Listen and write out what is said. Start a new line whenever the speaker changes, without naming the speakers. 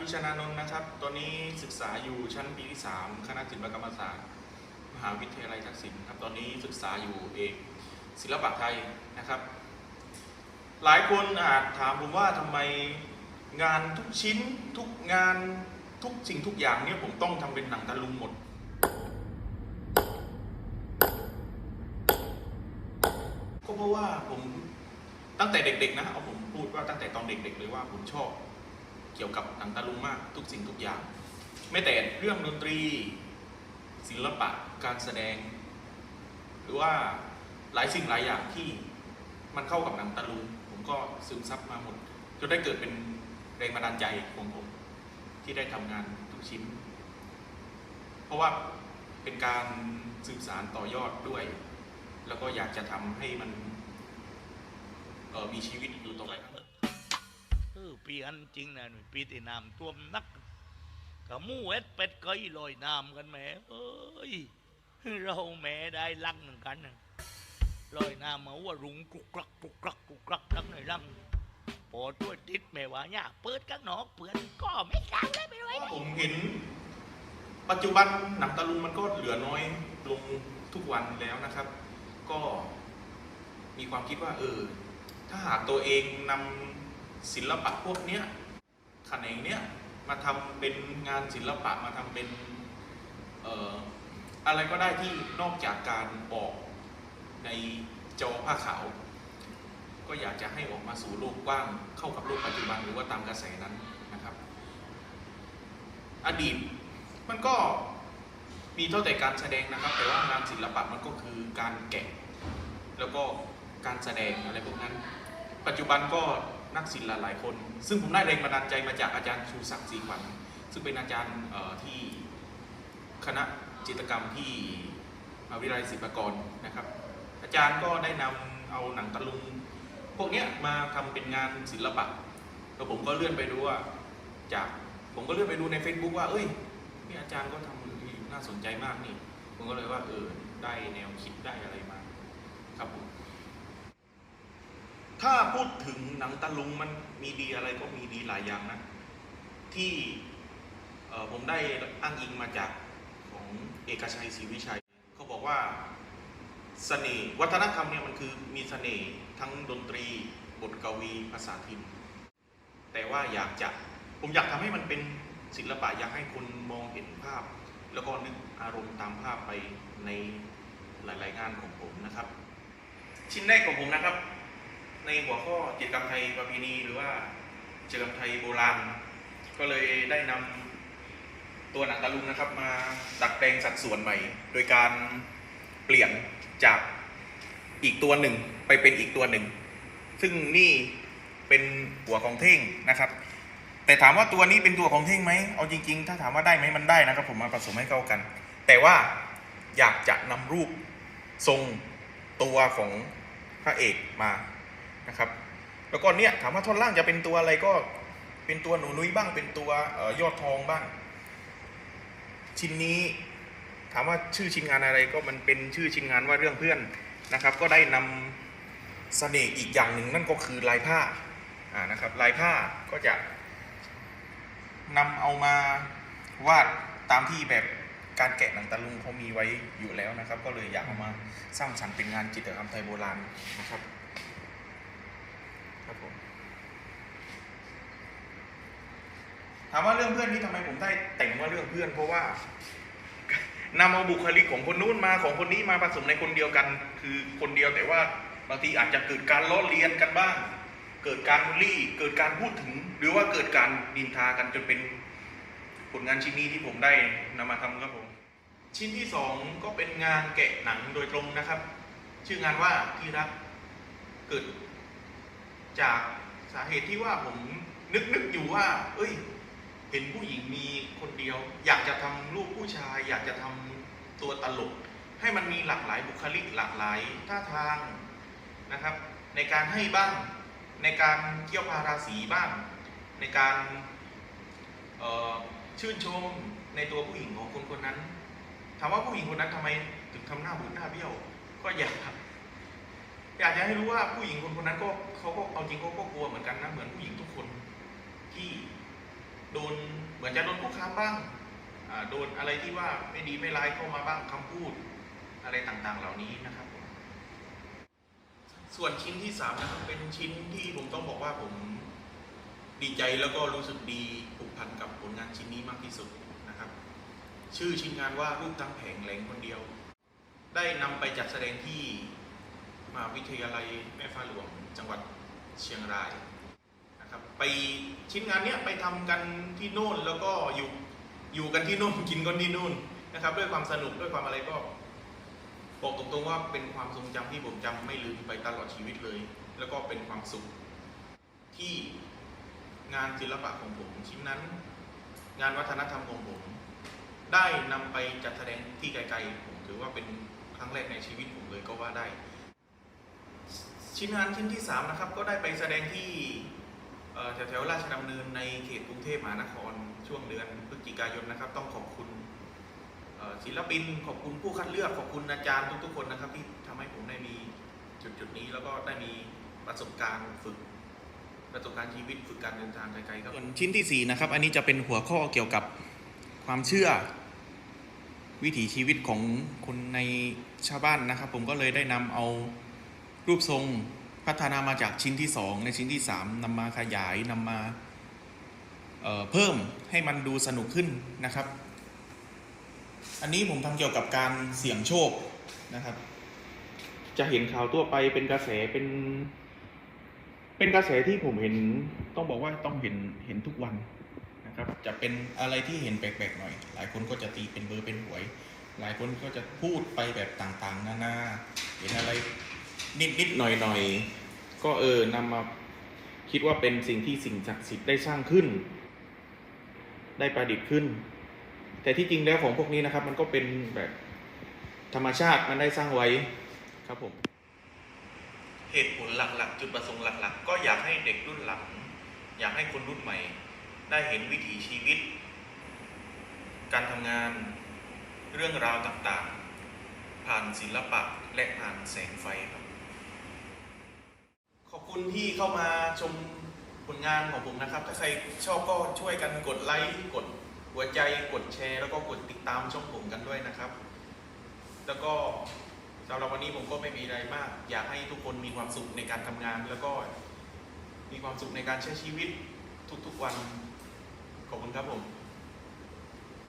พิชนานนท์นะครับ ตอนนี้ศึกษาอยู่ชั้นปีที่ 3 คณะศิลปกรรมศาสตร์ มหาวิทยาลัยทักษิณครับ ตอนนี้ศึกษาอยู่เอกศิลปะไทยนะครับ หลายคนอาจถามผมว่าทำไมงานทุกชิ้นทุกงานทุกสิ่งทุกอย่างเนี่ยผมต้องทำเป็นหนังตะลุงหมดก็เพราะว่าผมตั้งแต่เด็กๆนะเอาผมพูดว่าตั้งแต่ตอนเด็กๆเลยว่าผมชอบ เกี่ยวกับหนังตะลุงมากทุกสิ่งทุกอย่าง ไม่แต่เรื่องดนตรี ศิลปะการแสดง หรือว่าหลายสิ่งหลายอย่างที่มันเข้ากับหนังตะลุงผมก็ซึมซับมาหมดจนได้เกิดเป็นแรงบันดาลใจของผมที่ได้ทำงานทุกชิ้น เพราะว่าเป็นการสืบสารต่อยอดด้วย แล้วก็อยากจะทำให้มันออมีชีวิตอยู่ต่อไป
เออปีอันจริงนะหนุ่ยปีที่น้ำท่วมนักกับมูเอ็ดเป็ดก็อีลอยน้ำกันแหม่เอ้ยเราแหม่ได้ลังหมือนกันลอยน้ำมาว่ารุงกรุกกรักกรุกกรักกรุกกรักทั้งในรังพอตัวยติดแม่ว่าเนี่ยเปิดข้างนอกเปือนก็ไม่กล้าเลยไปเลย
ผมเห็น ปัจจุบันหนังตะลุงมันก็เหลือน้อยลงทุกวันแล้วนะครับ ก็มีความคิดว่าเออถ้าหากตัวเองนำ ศิลปะพวกเนี้ยแขนงเนี้ยมาทำเป็นงานศิลปะมาทำเป็นเอ่ออะไรก็ได้ที่นอกจากการออกในจอผ้าขาว ก็อยากจะให้ออกมาสู่โลกกว้างเข้ากับโลกปัจจุบันหรือว่าตามกระแสนั้นนะครับ อดีตมันก็มีเท่าแต่การแสดงนะครับ แต่ว่างานศิลปะมันก็คือการแกะ แล้วก็การแสดงอะไรพวกนั้น ปัจจุบันก็ นักศิลป์หลายๆคน ซึ่งผมได้แรงบันดาลใจมาจากอาจารย์ชูศักดิ์ศรีขวัญซึ่งเป็นอาจารย์ที่คณะจิตกรรมที่มหาวิทยาลัยศิลปากรนะครับ อาจารย์ก็ได้นำเอาหนังตะลุง พวกนี้มาทำเป็นงานศิลปะแล้วผมก็เลื่อนไปดูว่าจากผมก็เลื่อนไปดูใน Facebook ว่า เอ้ยนี่อาจารย์ก็ทำที่น่าสนใจมากนี่ ผมก็เลยว่าเออได้แนวคิดได้อะไรมา ครับผม ถ้าพูดถึงหนังตะลุงมันมีดีอะไรก็มีดีหลายอย่างนะ ที่ผมได้อ้างอิงมาจากของเอกชัยศรีวิชัย เขาบอกว่าเสน่ห์วัฒนธรรมเนี่ยมันคือมีเสน่ห์ทั้งดนตรี บทกวีภาษาถิ่นแต่ว่าอยากจะผมอยากทำให้มันเป็นศิลปะอยากให้คนมองเห็นภาพ แล้วก็นึกอารมณ์ตามภาพไปในหลาย ๆ งานของผมนะครับ ชิ้นแรกของผมนะครับ ในหัวข้อจิตกรรมไทยประเพณีหรือว่าจิตรกรรมไทยโบราณ ก็เลยได้นำตัวหนังตะลุงนะครับมาดัดแปลงสัดส่วนใหม่ โดยการเปลี่ยนจากอีกตัวหนึ่งไปเป็นอีกตัวหนึ่ง ซึ่งนี่เป็นหัวของเท่งนะครับ แต่ถามว่าตัวนี้เป็นตัวของเท่งไหมเอาจริง ๆ ถ้าถามว่าได้ไหมมันได้นะครับ ผมมาผสมให้เข้ากัน แต่ว่าอยากจะนำรูปทรงตัวของพระเอกมา นะครับแล้วก็เนี่ยถามว่าท่อนล่างจะเป็นตัวอะไรก็เป็นตัวหนูนุ้ยบ้างเป็นตัวออยอดทองบ้าง ชิ้นนี้ถามว่าชื่อชิ้นงานอะไรก็มันเป็นชื่อชิ้นงานว่าเรื่องเพื่อนนะครับ ก็ได้นำเสน่ห์อีกอย่างหนึ่งนั่นก็คือลายผ้าอ่านะครับลายผ้าก็จะนำเอามาวาดตามที่แบบการแกะหนังตะลุงเขามีไว้อยู่แล้วนะครับ ก็เลยอยากเอามาสร้างสรรค์เป็นงานจิตรกรรมไทยโบราณนะครับ ครับผมถามว่าเรื่องเพื่อนนี่ทำไมผมได้แต่งว่าเรื่องเพื่อน เพราะว่านำเอาบุคลิกของคนนู้นมาของคนนี้มาผสมในคนเดียวกัน คือคนเดียวแต่ว่าบางทีอาจจะเกิดการล้อเลียนกันบ้าง เกิดการบูลลี่ เกิดการพูดถึง หรือว่าเกิดการดินทากันจนเป็นผลงานชิ้นนี้ที่ผมได้นำมาทำครับผมชิ้นที่สองก็เป็นงานแกะหนังโดยตรงนะครับ ชื่องานว่าที่รักเกิด จากสาเหตุที่ว่าผมนึกนึกอยู่ว่า เอ้ย เห็นผู้หญิงมีคนเดียว อยากจะทำรูปผู้ชาย อยากจะทำตัวตลก ให้มันมีหลากหลายบุคลิกหลากหลายท่าทางนะครับ ในการให้บ้างในการเกี่ยวพาราสีบ้าง ในการชื่นชมในตัวผู้หญิงของคนคนนั้นถามว่าผู้หญิงคนนั้นทำไมถึงทำหน้าบูดหน้าเบี้ยว ก็อยาก อยากจะให้รู้ว่าผู้หญิงคนคนนั้นก็เขาก็เอาจริงเขาก็กลัวเหมือนกันนะเหมือนผู้หญิงทุกคนที่โดนเหมือนจะโดนคุกค้าบ้างโดนอะไรที่ว่าไม่ดีไม่ร้ายเข้ามาบ้างคำพูดอะไรต่างๆเหล่านี้นะครับผมส่วนชิ้นที่สามนะครับเป็นชิ้นที่ผมต้องบอกว่าผมดีใจแล้วก็รู้สึกดีผูกพันกับผลงานชิ้นนี้มากที่สุดนะครับ ชื่อชิ้นงานว่ารูปทั้งแผงแหลงคนเดียว ได้นำไปจัดแสดงที่ หาวิทยาลัยแม่ฟ้าหลวงจังหวัดเชียงรายนะครับไปชิ้นงานเนี้ยไปทำกันที่โน่นแล้วก็อยู่อยู่กันที่โน่นกินกันที่นู่นนะครับ ด้วยความสนุกด้วยความอะไรก็บอกตรงๆว่าเป็นความทรงจำที่ผมจำไม่ลืมไปตลอดชีวิตเลย แล้วก็เป็นความสุขที่งานศิลปะของผมชิ้นนั้น งานวัฒนธรรมของผม ได้นำไปจัดแสดงที่ไกลๆผมถือว่าเป็นครั้งแรกในชีวิตผมเลยก็ว่าได้ ชิ้นงานชิ้นที่สามนะครับก็ได้ไปแสดงที่เอ่อแถวๆราชดำเนินในเขตกรุงเทพมหานครช่วงเดือนพฤศจิกายนนะครับ ต้องขอบคุณศิลปินขอบคุณผู้คัดเลือกขอบคุณอาจารย์ทุกๆคนนะครับ ที่ทำให้ผมได้มีจุดๆนี้แล้วก็ได้มีประสบการณ์ฝึก ประสบการณ์ชีวิตฝึกการเดินทางไกลๆครับส่วนชิ้นที่สี่นะครับอันนี้จะเป็นหัวข้อเกี่ยวกับความเชื่อ วิถีชีวิตของคนในชาวบ้านนะครับ ผมก็เลยได้นำเอา รูปทรงพัฒนามาจากชิ้นที่สองในชิ้นที่สามนำมาขยายนำมาเเพิ่มให้มันดูสนุกขึ้นนะครับ อันนี้ผมทำเกี่ยวกับการเสี่ยงโชคนะครับ จะเห็นข่าวทั่วไปเป็นกระแสเป็น เป็นกระแสที่ผมเห็นต้องบอกว่าต้องเห็นเห็นทุกวันนะครับ จะเป็นอะไรที่เห็นแปลกๆหน่อย หลายคนก็จะตีเป็นเบอร์เป็นหวย หลายคนก็จะพูดไปแบบต่างๆ นานาเห็นอะไร นิดๆหน่อยๆก็เออนำมาคิดว่าเป็นสิ่งที่สิ่งศักดิ์สิทธิ์ได้สร้างขึ้น ได้ประดิษฐ์ขึ้น แต่ที่จริงแล้วของพวกนี้นะครับ มันก็เป็นแบบธรรมชาติมันได้สร้างไว้ครับผมเหตุผลหลักๆ จุดประสงค์หลัก ๆ ก็อยากให้เด็กรุ่นหลัง อยากให้คนรุ่นใหม่ ได้เห็นวิถีชีวิต การทำงาน เรื่องราวต่างๆ ผ่านศิลปะและผ่านแสงไฟครับ ขอบคุณที่เข้ามาชมผลงานของผมนะครับ ถ้าใครชอบก็ช่วยกันกดไลค์กดหัวใจกดแชร์ แล้วก็กดติดตามช่องผมกันด้วยนะครับ แล้วก็สำหรับวันนี้ผมก็ไม่มีอะไรมาก อยากให้ทุกคนมีความสุขในการทำงาน แล้วก็มีความสุขในการใช้ชีวิตทุกๆวัน ขอบคุณครับผม